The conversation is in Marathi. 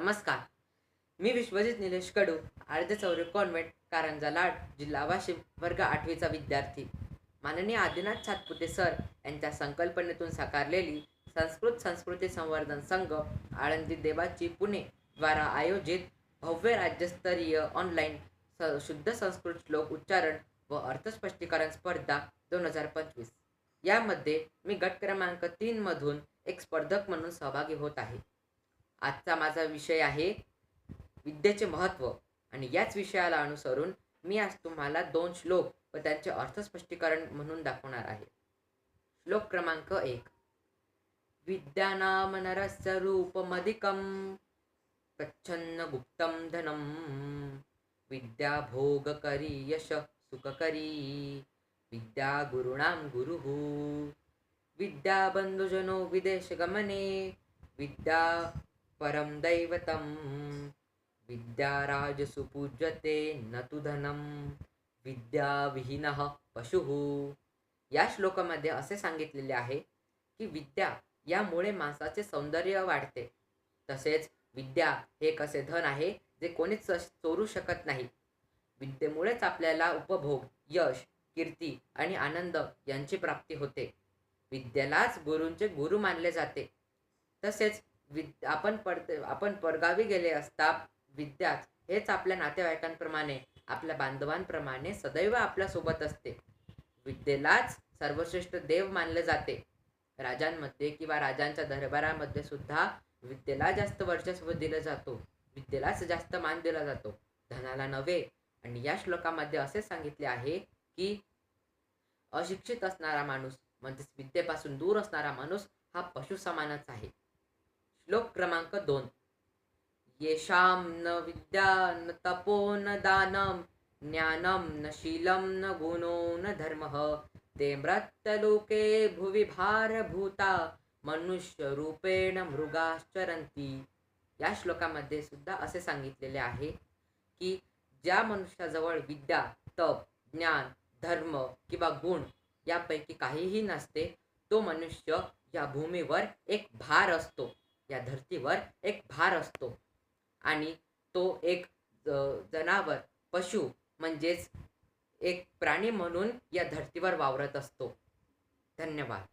नमस्कार. मी विश्वजित निलेश कडू आर्ध चौरे कॉन्व्हेंट कारंजा लाड जिल्हा वाशिम वर्ग आठवीचा विद्यार्थी. माननीय आदिनाथ सातपुते सर यांच्या संकल्पनेतून साकारलेली संस्कृत संस्कृती संवर्धन संघ आळंदी देवाची पुणे द्वारा आयोजित भव्य राज्यस्तरीय ऑनलाईन स शुद्ध संस्कृत श्लोक उच्चारण व अर्थस्पष्टीकरण स्पर्धा दोन हजार पंचवीस. यामध्ये मी गट क्रमांक तीनमधून एक स्पर्धक म्हणून सहभागी होत आहे. आजचा माझा विषय आहे विद्येचे महत्त्व आणि याच विषयाला अनुसरून मी आज तुम्हाला दोन श्लोक व त्यांचे अर्थस्पष्टीकरण म्हणून दाखवणार आहे. श्लोक क्रमांक एक. विद्यानाम नरस्य रूपमधिकं प्रच्छन्न गुप्तं धनं। विद्या भोगकरी यश सुखकरी विद्या गुरुणां गुरुः। विद्या बंधुजनो विदेशगमने विद्या परं दैवतं। विद्या पूज्यते न तु धनं। विद्याविहीनः पशुः। या श्लोकामध्ये असे सांगितलेले आहे की विद्या यामुळे माणसाचे सौंदर्य वाढते. तसेच विद्या हे एक असे धन आहे जे कोणीच चोरू शकत नाही. विद्येमुळेच आपल्याला उपभोग यश कीर्ती आणि आनंद यांची प्राप्ती होते. विद्येलाच गुरूंचे गुरु मानले जाते. तसेच विद आपण परत आपण परगावी गेले असता विद्याच हेच आपल्या नातेवाईकांप्रमाणे आपल्या बांधवांप्रमाणे सदैव आपल्यासोबत असते. विद्येलाच सर्वश्रेष्ठ देव मानले जाते. राजांमध्ये किंवा राजांच्या दरबारामध्ये सुद्धा विद्येला जास्त वर्चस्व दिलं जातो. विद्येलाच जास्त मान दिला जातो. धनाला नव्हे आणि या श्लोकामध्ये असे सांगितले आहे की अशिक्षित असणारा माणूस म्हणजेच विद्येपासून दूर असणारा माणूस हा पशु समानच आहे. श्लोक क्रमांक दोन. येषां न विद्या न तपो न दानं ज्ञानं न शीलं न गुणो न धर्म. ते मृत्यलोके भुवि भारभूता मनुष्यरूपेण मृगाश्चरंती या श्लोकामध्ये सुद्धा असे सांगितलेले आहे की ज्या मनुष्याजवळ विद्या तप ज्ञान धर्म किंवा गुण यापैकी काहीही नसते तो मनुष्य या भूमीवर एक भार असतो. या धर्तीवर एक भार असतो. आणि तो एक जनावर पशु म्हणजेच एक प्राणी म्हणून या धर्तीवर वावरत असतो. धन्यवाद.